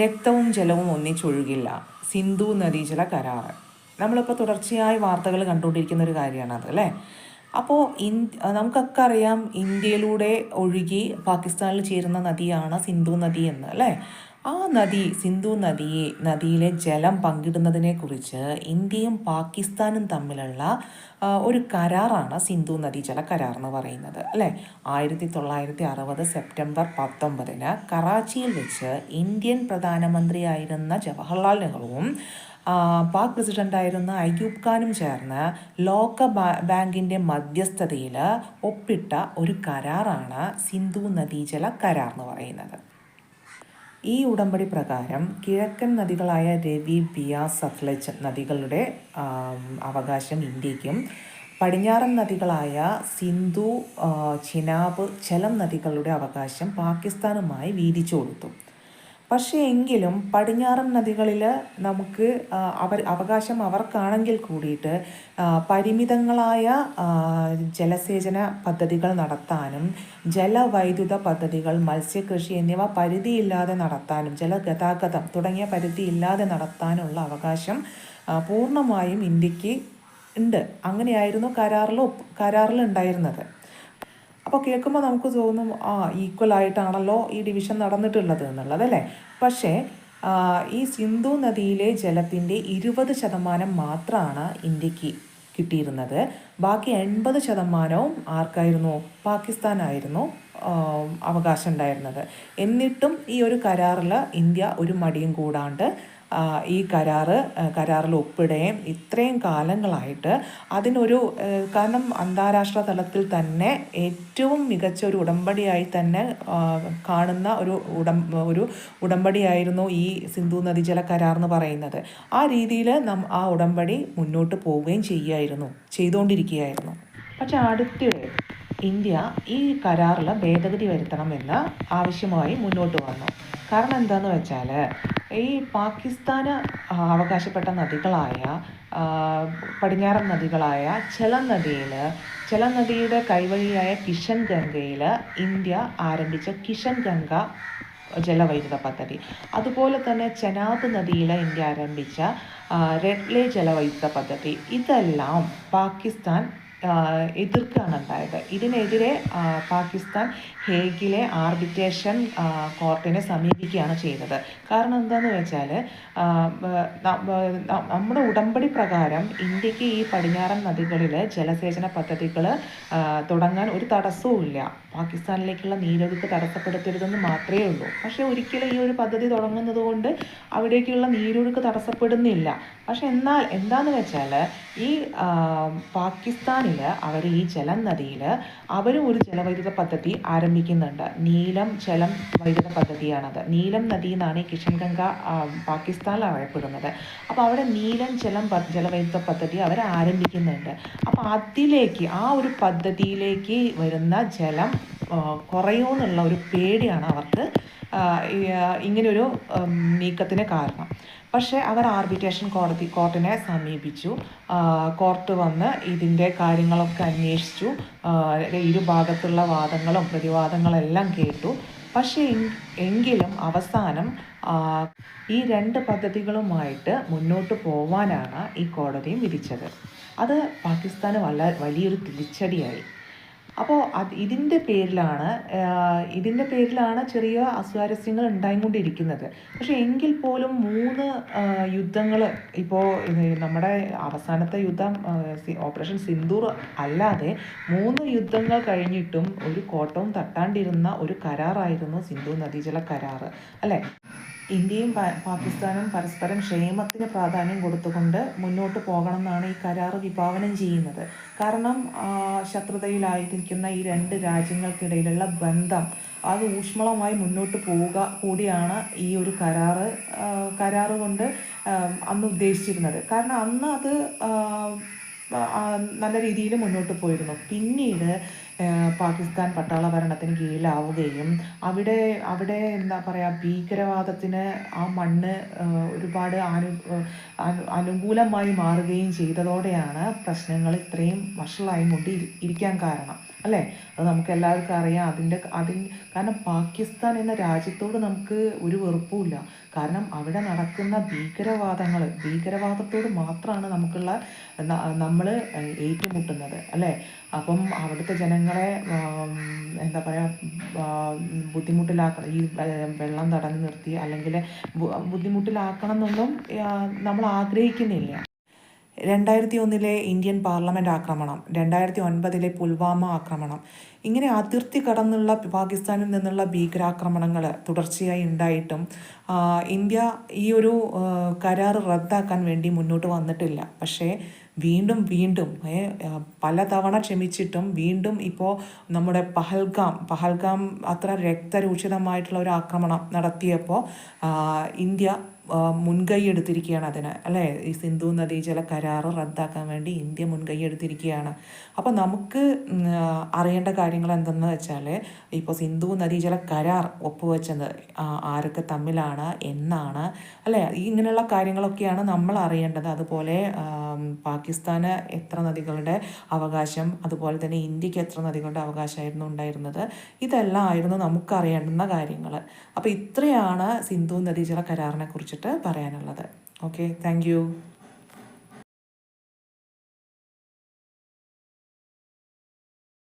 രക്തവും ജലവും ഒന്നിച്ചൊഴുകില്ല. സിന്ധു നദീജല കരാറ് നമ്മളിപ്പോൾ തുടർച്ചയായി വാർത്തകൾ കണ്ടുകൊണ്ടിരിക്കുന്ന ഒരു കാര്യമാണ് അത് അല്ലേ? അപ്പോൾ ഇൻ നമുക്കൊക്കെ അറിയാം ഇന്ത്യയിലൂടെ ഒഴുകി പാകിസ്ഥാനിൽ ചേരുന്ന നദിയാണ് സിന്ധു നദി എന്ന് അല്ലേ? ആ നദി സിന്ധു നദിയെ നദിയിലെ ജലം പങ്കിടുന്നതിനെക്കുറിച്ച് ഇന്ത്യയും പാകിസ്ഥാനും തമ്മിലുള്ള ഒരു കരാറാണ് സിന്ധു നദി ജല കരാർ എന്ന് പറയുന്നത് അല്ലേ? ആയിരത്തി തൊള്ളായിരത്തി അറുപത് സെപ്റ്റംബർ പത്തൊമ്പതിന് കറാച്ചിയിൽ വെച്ച് ഇന്ത്യൻ പ്രധാനമന്ത്രിയായിരുന്ന ജവഹർലാൽ നെഹ്റുവും പാക് പ്രസിഡന്റായിരുന്ന അയ്യൂബ് ഖാനും ചേർന്ന് ലോക ബാങ്കിന്റെ മധ്യസ്ഥതയിൽ ഒപ്പിട്ട ഒരു കരാറാണ് സിന്ധു നദീജല കരാർ എന്ന് പറയുന്നത്. ഈ ഉടമ്പടി പ്രകാരം കിഴക്കൻ നദികളായ രവി ബിയ സത്ലജ് നദികളുടെ അവകാശം ഇന്ത്യക്കും പടിഞ്ഞാറൻ നദികളായ സിന്ധു ചിനാബ് ചലം നദികളുടെ അവകാശം പാകിസ്ഥാനുമായി വീതിച്ചു കൊടുത്തു. പക്ഷേ എങ്കിലും പടിഞ്ഞാറൻ നദികളിൽ നമുക്ക് അവർ അവകാശം അവർക്കാണെങ്കിൽ കൂടിയിട്ട് പരിമിതങ്ങളായ ജലസേചന പദ്ധതികൾ നടത്താനും ജലവൈദ്യുത പദ്ധതികൾ മത്സ്യകൃഷി എന്നിവ പരിധിയില്ലാതെ നടത്താനും ജലഗതാഗതം തുടങ്ങിയ പരിധിയില്ലാതെ നടത്താനുള്ള അവകാശം പൂർണമായും ഇന്ത്യയ്ക്ക് ഉണ്ട്. അങ്ങനെയായിരുന്നു കരാറിൽ കരാറിൽ ഉണ്ടായിരുന്നത്. അപ്പോൾ കേൾക്കുമ്പോൾ നമുക്ക് തോന്നും ആ ഈക്വൽ ആയിട്ടാണല്ലോ ഈ ഡിവിഷൻ നടന്നിട്ടുള്ളത് എന്നുള്ളത് അല്ലേ പക്ഷേ ഈ സിന്ധു നദിയിലെ ജലത്തിന്റെ ഇരുപത് ശതമാനം മാത്രമാണ് ഇന്ത്യയ്ക്ക് കിട്ടിയിരുന്നത്. ബാക്കി എൺപത് ശതമാനവും ആർക്കായിരുന്നു? പാകിസ്ഥാനായിരുന്നു അവകാശം ഉണ്ടായിരുന്നത്. എന്നിട്ടും ഈ ഒരു കരാറിൽ ഇന്ത്യ ഒരു മടിയും കൂടാണ്ട് ഈ കരാറ് കരാറിൽ ഒപ്പിടുകയും ഇത്രയും കാലങ്ങളായിട്ട് അതിനൊരു കാരണം അന്താരാഷ്ട്ര തലത്തിൽ തന്നെ ഏറ്റവും മികച്ച ഒരു ഉടമ്പടിയായി തന്നെ കാണുന്ന ഒരു ഉടം ഒരു ഉടമ്പടിയായിരുന്നു ഈ സിന്ധു നദീജല കരാർ എന്ന് പറയുന്നത്. ആ രീതിയിൽ നം ആ ഉടമ്പടി മുന്നോട്ട് പോവുകയും ചെയ്യുമായിരുന്നു ചെയ്തുകൊണ്ടിരിക്കുകയായിരുന്നു. പക്ഷെ അടുത്തിടെ ഇന്ത്യ ഈ കരാറിൽ ഭേദഗതി വരുത്തണമെന്ന് ആവശ്യമായി മുന്നോട്ട് വന്നു. കാരണം എന്താണെന്ന് വെച്ചാൽ ഈ പാകിസ്ഥാന് അവകാശപ്പെട്ട നദികളായ പടിഞ്ഞാറൻ നദികളായ ചെലം നദിയിൽ ചെലം നദിയുടെ കൈവഴിയായ കിഷൻ ഗംഗയിൽ ഇന്ത്യ ആരംഭിച്ച കിഷൻ ഗംഗ ജലവൈദ്യുത പദ്ധതി. അതുപോലെ തന്നെ ചെനാബ് നദിയിൽ ഇന്ത്യ ആരംഭിച്ച റെഡ്ലേ ജലവൈദ്യുത പദ്ധതി. ഇതെല്ലാം പാകിസ്ഥാൻ എതിർക്കുകയാണ് ഉണ്ടായത് ഇതിനെതിരെ പാകിസ്ഥാൻ ഹേഗിലെ ആർബിറ്റേഷൻ കോർട്ടിനെ സമീപിക്കുകയാണ് ചെയ്തത്. കാരണം എന്താണെന്ന് വെച്ചാൽ നമ്മുടെ ഉടമ്പടി പ്രകാരം ഇന്ത്യയ്ക്ക് ഈ പടിഞ്ഞാറൻ നദികളിൽ ജലസേചന പദ്ധതികൾ തുടങ്ങാൻ ഒരു തടസ്സവും പാകിസ്ഥാനിലേക്കുള്ള നീരൊഴുക്ക് തടസ്സപ്പെടുത്തരുതെന്ന് മാത്രമേ ഉള്ളൂ. പക്ഷേ ഒരിക്കലും ഈ ഒരു പദ്ധതി തുടങ്ങുന്നത് കൊണ്ട് അവിടേക്കുള്ള നീരൊഴുക്ക് തടസ്സപ്പെടുന്നില്ല. പക്ഷെ എന്നാൽ എന്താന്ന് വെച്ചാൽ ഈ പാകിസ്ഥാനിൽ അവർ ഈ ജലം നദിയിൽ അവരും ഒരു ജലവൈദ്യുത പദ്ധതി ആരംഭിക്കുന്നുണ്ട്. നീലം ജലം വൈദ്യുത പദ്ധതിയാണത്. നീലം നദി എന്നാണ് ഈ കിഷൻ ഗംഗ പാകിസ്ഥാനിൽ അറിയപ്പെടുന്നത്. അപ്പോൾ അവിടെ നീലം ജലം ജലവൈദ്യുത പദ്ധതി അവർ ആരംഭിക്കുന്നുണ്ട്. അപ്പോൾ അതിലേക്ക് ആ ഒരു പദ്ധതിയിലേക്ക് വരുന്ന ജലം കുറയുമെന്നുള്ള ഒരു പേടിയാണ് അവർക്ക് ഇങ്ങനെയൊരു നീക്കത്തിന് കാരണം. പക്ഷേ അവർ ആർബിറ്റേഷൻ കോടതി കോർട്ടിനെ സമീപിച്ചു. കോർട്ട് വന്ന് ഇതിന്റെ കാര്യങ്ങളൊക്കെ അന്വേഷിച്ചു. ഇരുഭാഗത്തുള്ള വാദങ്ങളും പ്രതിവാദങ്ങളെല്ലാം കേട്ടു. പക്ഷേ എങ്കിലും അവസാനം ഈ രണ്ട് പദ്ധതികളുമായിട്ട് മുന്നോട്ട് പോവാനാണ് ഈ കോടതിയും വിധിച്ചത്. അത് പാകിസ്ഥാന് വല്ല വലിയൊരു തിരിച്ചടിയായി. അപ്പോൾ അത് ഇതിന്റെ പേരിലാണ് ഇതിന്റെ പേരിലാണ് ചെറിയ അസ്വാരസ്യങ്ങൾ ഉണ്ടായിക്കൊണ്ടിരിക്കുന്നത്. പക്ഷേ എങ്കിൽ പോലും മൂന്ന് യുദ്ധങ്ങൾ ഇപ്പോൾ നമ്മുടെ അവസാനത്തെ യുദ്ധം ഓപ്പറേഷൻ സിന്ദൂർ അല്ലാതെ മൂന്ന് യുദ്ധങ്ങൾ കഴിഞ്ഞിട്ടും ഒരു കോട്ടവും തട്ടാണ്ടിരുന്ന ഒരു കരാറായിരുന്നു സിന്ധു നദീജല കരാറ്. അല്ലേ? ഇന്ത്യയും പാകിസ്ഥാനും പരസ്പരം ക്ഷേമത്തിന് പ്രാധാന്യം കൊടുത്തുകൊണ്ട് മുന്നോട്ട് പോകണമെന്നാണ് ഈ കരാർ വിഭാവനം ചെയ്യുന്നത്. കാരണം ശത്രുതയിലായിരിക്കുന്ന ഈ രണ്ട് രാജ്യങ്ങൾക്കിടയിലുള്ള ബന്ധം അത് ഊഷ്മളമായി മുന്നോട്ട് പോവുക കൂടിയാണ് ഈ ഒരു കരാറ് കരാറ് കൊണ്ട് അന്ന് ഉദ്ദേശിച്ചിരുന്നത്. കാരണം അന്ന് അത് നല്ല രീതിയിൽ മുന്നോട്ട് പോയിരുന്നു. പിന്നീട് പാകിസ്ഥാൻ പട്ടാള ഭരണത്തിന് കീഴിലാവുകയും അവിടെ അവിടെ എന്താ പറയുക ഭീകരവാദത്തിന് ആ മണ്ണ് ഒരുപാട് അനു- അനുകൂലമായി മാറുകയും ചെയ്തതോടെയാണ് പ്രശ്നങ്ങൾ ഇത്രയും വഷളായി മുട്ടി ഇരിക്കാൻ കാരണം. അല്ലേ? അത് നമുക്ക് എല്ലാവർക്കും അറിയാം. അതിന്റെ അതിൻ കാരണം പാകിസ്ഥാൻ എന്ന രാജ്യത്തോട് നമുക്ക് ഒരു വെറുപ്പുമില്ല. കാരണം അവിടെ നടക്കുന്ന ഭീകരവാദങ്ങൾ ഭീകരവാദത്തോട് മാത്രമാണ് നമുക്കുള്ള നമ്മൾ ഏറ്റുമുട്ടുന്നത് അല്ലേ? അപ്പം അവിടുത്തെ ജനങ്ങളെ എന്താ പറയുക ബുദ്ധിമുട്ടിലാക്കണം. ഈ വെള്ളം തടഞ്ഞു നിർത്തി അല്ലെങ്കിൽ ബുദ്ധിമുട്ടിലാക്കണം എന്നൊന്നും നമ്മൾ ആഗ്രഹിക്കുന്നില്ല. രണ്ടായിരത്തി ഒന്നിലെ ഇന്ത്യൻ പാർലമെന്റ് ആക്രമണം രണ്ടായിരത്തി ഒൻപതിലെ പുൽവാമ ആക്രമണം ഇങ്ങനെ അതിർത്തി കടന്നുള്ള പാകിസ്ഥാനിൽ നിന്നുള്ള ഭീകരാക്രമണങ്ങൾ തുടർച്ചയായി ഉണ്ടായിട്ടും ഇന്ത്യ ഈ ഒരു കരാർ റദ്ദാക്കാൻ വേണ്ടി മുന്നോട്ട് വന്നിട്ടില്ല. പക്ഷേ വീണ്ടും വീണ്ടും പലതവണ ക്ഷമിച്ചിട്ടും വീണ്ടും ഇപ്പോൾ നമ്മുടെ പഹൽഗാം പഹൽഗാം അത്ര രക്തരൂക്ഷിതമായിട്ടുള്ള ഒരു ആക്രമണം നടത്തിയപ്പോൾ ഇന്ത്യ മുൻകൈ എടുത്തിരിക്കുകയാണ് അതിന് അല്ലേ? ഈ സിന്ധു നദീജല കരാർ റദ്ദാക്കാൻ വേണ്ടി ഇന്ത്യ മുൻകൈ എടുത്തിരിക്കുകയാണ് അപ്പോൾ നമുക്ക് അറിയേണ്ട കാര്യങ്ങൾ എന്തെന്ന് വെച്ചാൽ ഇപ്പോൾ സിന്ധു നദീജല കരാർ ഒപ്പുവെച്ചത് ആരൊക്കെ തമ്മിലാണ് എന്നാണ് അല്ലേ? ഇങ്ങനെയുള്ള കാര്യങ്ങളൊക്കെയാണ് നമ്മൾ അറിയേണ്ടത്. അതുപോലെ പാകിസ്ഥാന് എത്ര നദികളുടെ അവകാശം അതുപോലെ തന്നെ ഇന്ത്യയ്ക്ക് എത്ര നദികളുടെ അവകാശമായിരുന്നു ഉണ്ടായിരുന്നത് ഇതെല്ലാം ആയിരുന്നു നമുക്ക് അറിയേണ്ടുന്ന കാര്യങ്ങൾ അപ്പോൾ ഇത്രയാണ് സിന്ധു നദീജല കരാറിനെ കുറിച്ചിട്ട് പറയാനുള്ളത്. Okay thank